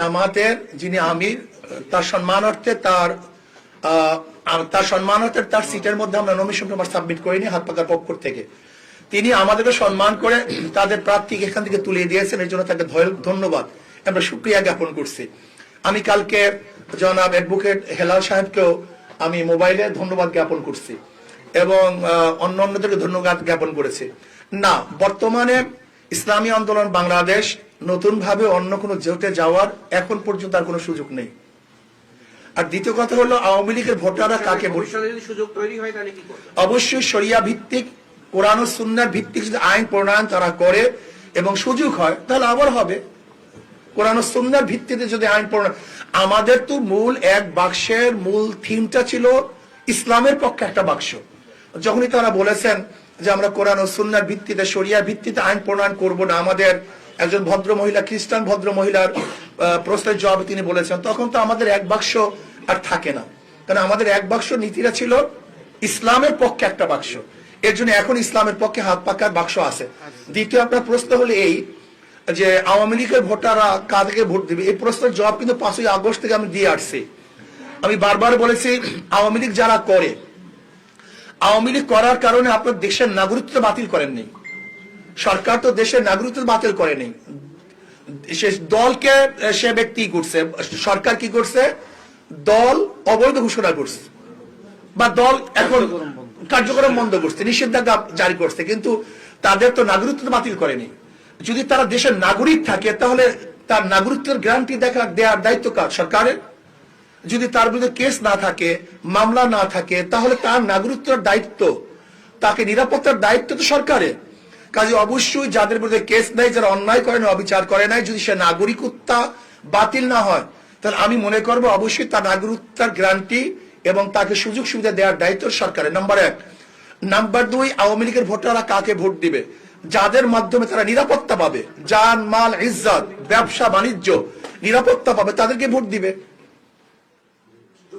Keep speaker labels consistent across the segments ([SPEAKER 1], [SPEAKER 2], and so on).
[SPEAKER 1] জামাতের যিনি আমির, তার সম্মানার্থে তার তার সম্মানার্থে তার সিটের মধ্যে আমরা নমিনেশন পেপার সাবমিট করিনি, হাত পাকার পক্ষ থেকে। তিনি আমাদেরকে সম্মান করে তাদের প্রার্থীকে এখান থেকে তুলে দিয়েছেন, এর জন্য তাকে ধন্যবাদ। আমরা সুক্রিয়া জ্ঞাপন করছি। আমি কালকে জনাব অ্যাডভোকেট হেলাল সাহেবকেও আমি মোবাইলে ধন্যবাদ জ্ঞাপন করছি এবং অন্য অন্যদেরকে ধন্যবাদ জ্ঞাপন করেছি। না, বর্তমানে ইসলামী আন্দোলন বাংলাদেশ নতুন ভাবে অন্য কোনো জোটে যাওয়ার এখন পর্যন্ত আর কোনো সুযোগ নেই। আর দ্বিতীয় কথা হলো আওয়ামী লীগের ভোটাররা কাকে ভোট
[SPEAKER 2] ভবিষ্যতে যদি সুযোগ তৈরি হয় তাহলে কি
[SPEAKER 1] অবশ্যই শরিয়া ভিত্তিক কোরআন ও সুন্নার ভিত্তিক যদি আইন প্রণয়ন তারা করে এবং সুযোগ হয় তাহলে আবার হবে। কোরআন ও সুন্নার ভিত্তিতে যদি আইন প্রণয়ন আমাদের তো মূল এক বাক্সের মূল থিমটা ছিল ইসলামের পক্ষে একটা বাক্স। যখনই তারা বলেছেন যে আমরা কোরআন ও সুন্নার ভিত্তিতে শরিয়া ভিত্তিতে আইন প্রণয়ন করব না আমাদের একজন ভদ্র মহিলা খ্রিস্টান ভদ্র মহিলার প্রশ্নের জবাবে তিনি বলেছেন, তখন তো আমাদের এক বাক্স আর থাকে না। কারণ আমাদের এক বাক্স নীতিটা ছিল ইসলামের পক্ষে একটা বাক্স। এর জন্য এখন ইসলামের পক্ষে হাত পাকার বাক্স আছে। দ্বিতীয় আপনার প্রশ্ন হলো এই যে আওয়ামী লীগের ভোটাররা কাদেরকে ভোট দিবে? এই প্রশ্নের জবাব কিন্তু পাঁচই আগস্ট থেকে আমি দিয়ে আসছি। আমি বারবার বলেছি, আওয়ামী লীগ যারা করে, আওয়ামী লীগ করার কারণে আপনার দেশের নাগরিকত্ব বাতিল করেননি। সরকার তো দেশের নাগরিকত্ব বাতিল করেনি সে দলকে, সে ব্যক্তি করছে? সরকার কি করছে? দল অবৈধ ঘোষণা করছে। বা দল এখন কার্যক্রম বন্ধ করছে, নিষেধাজ্ঞা জারি করছে, কিন্তু তাদের তো নাগরিকত্ব বাতিল করেনি যদি তারা দেশের নাগরিক থাকে, তাহলে তার নাগরিকত্বের গ্যারান্টি দেখা দেওয়ার দায়িত্ব কার? সরকারের? যদি তার বিরুদ্ধে কেস না থাকে, মামলা না থাকে, তাহলে তার নাগরিকত্বের দায়িত্ব, তাকে নিরাপত্তার দায়িত্ব তো সরকারের। কাজে অবশ্যই যাদের বিরুদ্ধে কেস নেই, যারা অন্যায় করে না অবিচার করে নাই, যদি সে নাগরিকত্ব বাতিল না হয়, তাহলে আমি মনে করব অবশ্যই তার নাগরিকতার গ্যারান্টি এবং তাকে সুযোগ সুবিধা দেওয়ার দায়িত্ব সরকারের। নাম্বার এক। নাম্বার দুই, আওয়ামী লীগের ভোটাররা কাকে ভোট দিবে? যাদের মাধ্যমে তারা নিরাপত্তা পাবে? যান, মাল, ইজ্জত, ব্যবসা, বাণিজ্য নিরাপত্তা পাবে, তাদেরকে ভোট দিবে।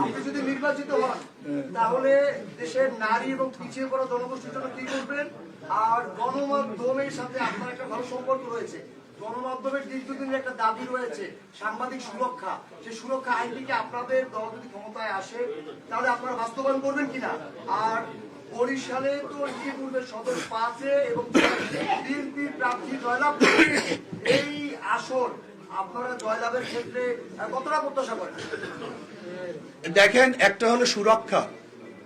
[SPEAKER 3] আপনি যদি নির্বাচিত হন
[SPEAKER 4] তাহলে দেশের নারী এবং পিছিয়ে পড়া জনগোষ্ঠীর জন্য কি করবেন? আর গণমাধ্যমের সাথে আপনার একটা ভালো সম্পর্ক রয়েছে। গণমাধ্যমের দীর্ঘদিনের একটা দাবি রয়েছে সাংবাদিক সুরক্ষা সেই সুরক্ষা আইনটিকে আপনাদের দল যদি ক্ষমতায় আসে তাহলে আপনারা বাস্তবায়ন করবেন কিনা? আর বরিশালে তো ইতিপূর্বে সদর পাঁচে এবং বিএনপি প্রার্থী জয়লাভ। এই আসন আপনারা জয়লাভের ক্ষেত্রে কতটা প্রত্যাশা করেন?
[SPEAKER 1] দেখেন একটা হলো সুরক্ষা।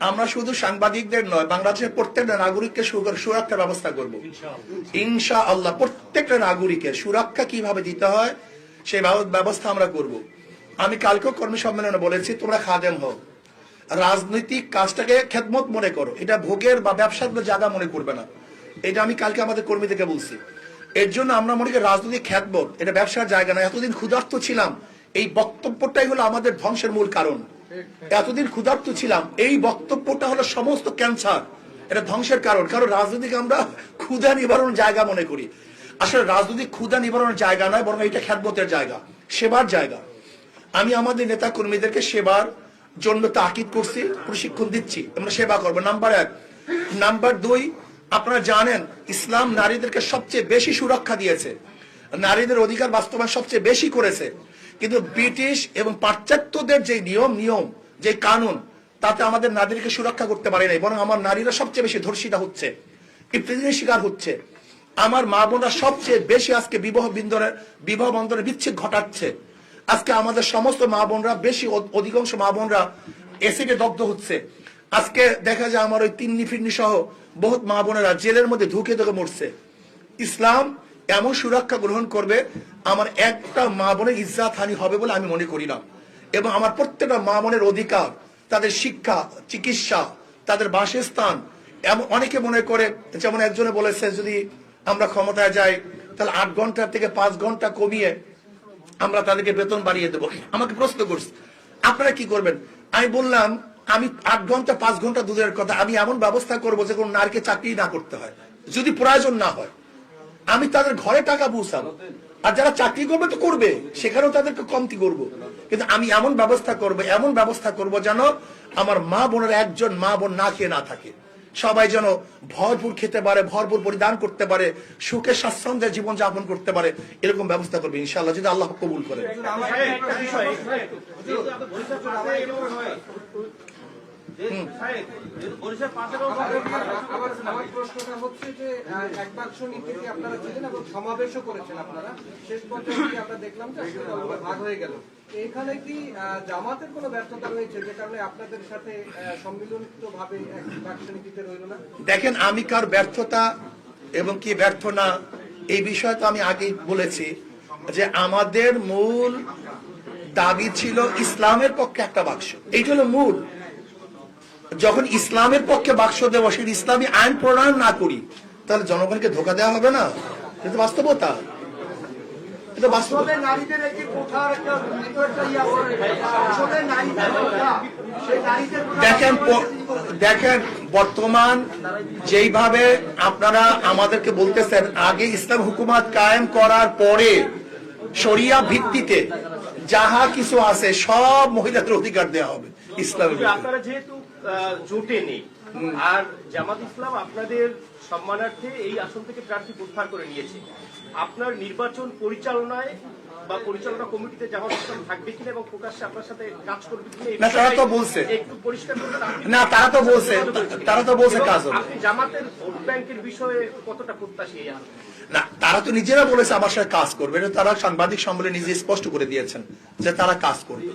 [SPEAKER 1] আমরা শুধু সাংবাদিকদের নয় বাংলাদেশের প্রত্যেকটা নাগরিককে সুরক্ষার ব্যবস্থা করব। ইনশা আল্লাহ প্রত্যেকটা নাগরিকের সুরক্ষা কীভাবে দিতে হয় সেই ব্যবস্থা আমরা করব। আমি কালকেও কর্মী সম্মেলনে বলেছি তোমরা খাদেম হও। রাজনৈতিক কাজটাকে খেদমত মনে করো। এটা ভোগের বা ব্যবসার জায়গা মনে করবে না। এটা আমি কালকে আমাদের কর্মীদেরকে বলছি। এর জন্য আমরা মনে করি রাজনৈতিক খ্যাতবোধ, এটা ব্যবসার জায়গা না এতদিন ক্ষুধার্ত ছিলাম, এই বক্তব্যটাই হলো আমাদের ধ্বংসের মূল কারণ। এতদিন ক্ষুধার্ত ছিলাম, এই বক্তব্যটা হলো সমস্ত ক্যান্সার, এটা ধ্বংসের কারণ। কারণ রাজনীতিকে আমরা ক্ষুধা নিবারণ জায়গা মনে করি। আসলে রাজনৈতিক ক্ষুধা নিবারণের জায়গা নয়, বরং এটা খ্যাতমতের জায়গা, সেবার জায়গা। আমি আমাদের নেতা কর্মীদেরকে সেবার জন্য তাকিদ করছি, প্রশিক্ষণ দিচ্ছি। আমরা সেবা করব। নাম্বার এক। নাম্বার দুই আপনারা জানেন, ইসলাম নারীদেরকে সবচেয়ে বেশি সুরক্ষা দিয়েছে। নারীদের অধিকার বাস্তবায়ন সবচেয়ে বেশি করেছে। কিন্তু ব্রিটিশ এবং পাশ্চাত্যদের যে নিয়ম নিয়ম যে কানুন, তাতে আমাদের নারীদেরকে সুরক্ষা করতে পারে নাই, বরং আমার নারীরা সবচেয়ে বেশি ধর্ষিতা হচ্ছে শিকার হচ্ছে। আমার মা বোনরা সবচেয়ে বেশি আজকে বিবাহ বিন্দনের বিবাহ বন্ধনের বিচ্ছেদ ঘটাচ্ছে। আজকে আমাদের সমস্ত মা বোনরা, বেশি অধিকাংশ মা বোনরা এসিডে দগ্ধ হচ্ছে। আজকে দেখা যায় আমার ওই তিন্নি ফিন্নি সহ বহুত মা বোনেরা জেলের মধ্যে ধুকে ধুকে মরছে। ইসলাম এমন সুরক্ষা গ্রহণ করবে, আমার একটা মা বোনের ইজ্জাত হানি হবে বলে আমি মনে করি না। এবং আমার প্রত্যেকটা মা বোনের অধিকার, তাদের শিক্ষা, চিকিৎসা, তাদের বাসস্থান, এমন অনেকে মনে করে, যেমন একজনে বলেছে যদি আমরা ক্ষমতায় যাই, তাহলে আট ঘণ্টা থেকে পাঁচ ঘণ্টা কমিয়ে আমরা তাদেরকে বেতন বাড়িয়ে দেবো। আমাকে প্রশ্ন করছে, আপনারা কি করবেন? আমি বললাম আমি আট ঘণ্টা, পাঁচ ঘণ্টা দুধের কথা, আমি এমন ব্যবস্থা করব যে কোনো নারীকে চাকরি না করতে হয়, যদি প্রয়োজন না হয়। আমি তাদের ঘরে টাকা পৌঁছাবো। আর যারা চাকরি করবে তো করবে, সেখানেও তাদেরকে কমতি করব। কিন্তু আমি এমন ব্যবস্থা করব, এমন ব্যবস্থা করব যেন আমার মা বোনের একজন মা বোন না খেয়ে না থাকে। সবাই যেন ভরপুর খেতে পারে, ভরপুর পরিধান করতে পারে, সুখে স্বাচ্ছন্দ্যে জীবন যাপন করতে পারে, এরকম ব্যবস্থা করবে ইনশাল্লাহ যদি আল্লাহ কবুল করে।
[SPEAKER 2] আমার আমার প্রশ্নটা হচ্ছে যে আহ, এক বাক্স আপনারা ছিলেন এবং সমাবেশও করেছেন আপনারা? শেষ পর্যন্ত আমরা দেখলাম যে ভাগ হয়ে গেল। এখানে কি জামাতের কোনো ব্যর্থতা রয়েছে যে কারণে আপনাদের সাথে সম্মিলিত ভাবে রইল না?
[SPEAKER 1] দেখেন আমি কার ব্যর্থতা এবং কি ব্যর্থ না এই বিষয়ে তো আমি আগেই বলেছি যে আমাদের মূল দাবি ছিল ইসলামের পক্ষে একটা বাক্স। এইটা হলো মূল। যখন ইসলামের পক্ষে বাক্স দেবো সেই ইসলামী আইন প্রণয়ন না করি তাহলে জনগণকে ধোকা দেওয়া হবে না? এটা বাস্তবতা। এটা বাস্তব
[SPEAKER 4] নারীদের একটি একটা
[SPEAKER 1] দেখেন দেখেন বর্তমান যেইভাবে আপনারা আমাদেরকে বলতেছেন আগে ইসলাম হুকুমাত কায়েম করার পরে শরিয়া ভিত্তিতে যাহা কিছু আছে সব মহিলাদের অধিকার দেওয়া হবে ইসলামের
[SPEAKER 5] আপনারা যেহেতু জোটে নেই। আর জামাত ইসলাম আপনাদের সম্মানার্থে এই আসন থেকে প্রার্থী প্রত্যাহার করে নিয়েছে। আপনার নির্বাচন পরিচালনায় বা পরিচালনা কমিটিতে ইসলাম থাকবে কিনা এবং প্রকাশ্যে আপনার সাথে কাজ করবে কিনা
[SPEAKER 1] না, তারা তো বলছে।
[SPEAKER 5] একটু পরিষ্কার
[SPEAKER 1] না, তারা তো বলছে, তারা তো বলছে কাজ হবে।
[SPEAKER 5] আপনি জামাতের ভোট ব্যাংকের বিষয়ে কতটা প্রত্যাশী?
[SPEAKER 1] না তারা তো নিজেরা বলেছে আমার সাথে কাজ করবে। এটা তারা সাংবাদিক সম্মেলনে নিজে স্পষ্ট করে দিয়েছেন যে তারা কাজ করবে।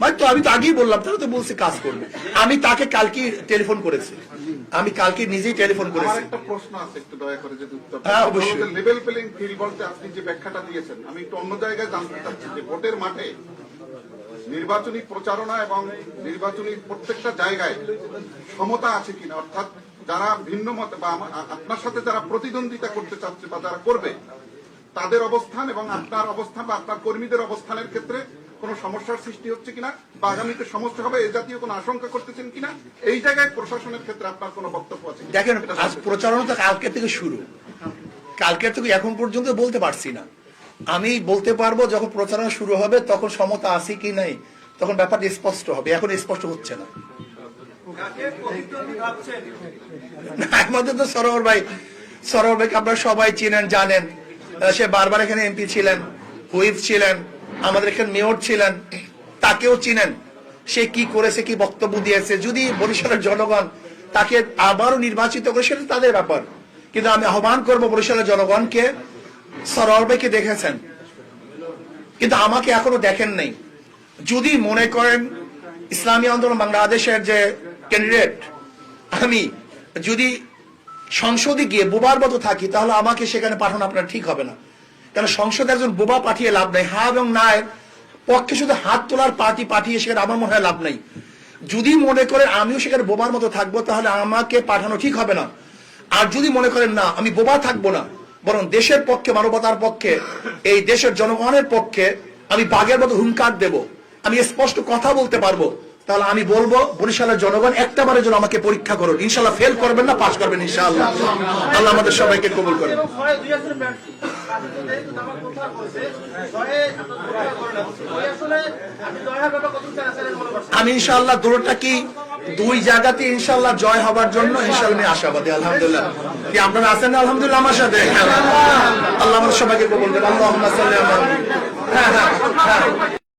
[SPEAKER 1] ভাই তো আমি তো আগেই বললাম তারা তো বলছে কাজ করবে। আমি তাকে কালকে টেলিফোন করেছি। আমি কালকে নিজেই টেলিফোন
[SPEAKER 6] আমার
[SPEAKER 1] করেছি
[SPEAKER 6] একটা প্রশ্ন আছে একটু দয়া করে যদি উত্তর
[SPEAKER 1] হ্যাঁ, অবশ্যই।
[SPEAKER 6] লেভেল প্লেইং ফিল্ড বলতে আপনি যে ব্যাখ্যাটা দিয়েছেন আমি একটু অন্য জায়গায় জানতে চাচ্ছি যে ভোটের মাঠে নির্বাচনী প্রচারণা এবং নির্বাচনী প্রত্যেকটা জায়গায় সমতা আছে কিনা অর্থাৎ যারা ভিন্ন মত বা আপনার সাথে যারা প্রতিদ্বন্দ্বিতা করতে চাচ্ছে বা যারা করবে তাদের অবস্থান এবং আপনার অবস্থান বা আপনার কর্মীদের অবস্থানের ক্ষেত্রে কোনো সমস্যার সৃষ্টি হচ্ছে কিনা বা আগামীতে সমস্যা হবে এই জাতীয় কোনো আশঙ্কা করতেছেন কিনা? এই জায়গায় প্রশাসনের ক্ষেত্রে আপনার কোনো বক্তব্য আছে
[SPEAKER 1] দেখেন আজ প্রচারণা তো কালকে থেকে শুরু। কালকে থেকে এখন পর্যন্ত বলতে পারছি না। আমি বলতে পারব যখন প্রচারণা শুরু হবে তখন সমতা আছে কি নাই তখন ব্যাপারটা স্পষ্ট হবে। এখন স্পষ্ট হচ্ছে না। না, আমাদের তো সরোবর ভাই। সরোবর ভাইকে আপনারা সবাই চিনেন জানেন। সে বারবার এখানে এমপি ছিলেন হুইপ ছিলেন আমাদের এখানে মেয়র ছিলেন, তাকেও চিনেন। সে কি করেছে, কি বক্তব্য দিয়েছে, যদি বরিশালের জনগণ তাকে আবারও নির্বাচিত করে, সেটা তাদের ব্যাপার। কিন্তু আমি আহ্বান করব বরিশালের জনগণকে সরোবর ভাইকে দেখেছেন। কিন্তু আমাকে এখনও দেখেন নাই। যদি মনে করেন, ইসলামী আন্দোলন বাংলাদেশের যে ক্যান্ডিডেট, আমি যদি সংসদে গিয়ে বোবার মতো থাকি, তাহলে আমাকে সেখানে পাঠানো আপনার ঠিক হবে না। কারণ সংসদে একজন বোবা পাঠিয়ে লাভ নাই। হা এবং না পক্ষে শুধু হাত তোলার পার্টি পাঠিয়ে সেখানে আমার মনে হয় লাভ নাই। যদি মনে করেন আমিও সেখানে বোবার মতো থাকব, তাহলে আমাকে পাঠানো ঠিক হবে না। আর যদি মনে করেন না, আমি বোবা থাকব না, বরং দেশের পক্ষে, মানবতার পক্ষে, এই দেশের জনগণের পক্ষে আমি বাঘের মতো হুঙ্কার দেব। আমি স্পষ্ট কথা বলতে পারব। তাহলে আমি বলব, বরিশালের জনগণ একটা বারের জন্য আমাকে পরীক্ষা করুন। ইনশাল্লাহ ফেল করবেন না, পাশ করবেন ইনশাআল্লাহ। আল্লাহ আমাদের সবাইকে কবুল করেন। আমি ইনশাল্লাহ দূরটা কি? দুই জায়গাতে ইনশাল্লাহ জয় হবার জন্য ইনশাল্লাহ আমি আশাবাদী, আলহামদুলিল্লাহ। কি আপনারা আছেন? আলহামদুলিল্লাহ, আমার সাথে। আল্লাহ আমার সবাইকে বলবেন আল্লাহ হ্যাঁ হ্যাঁ হ্যাঁ।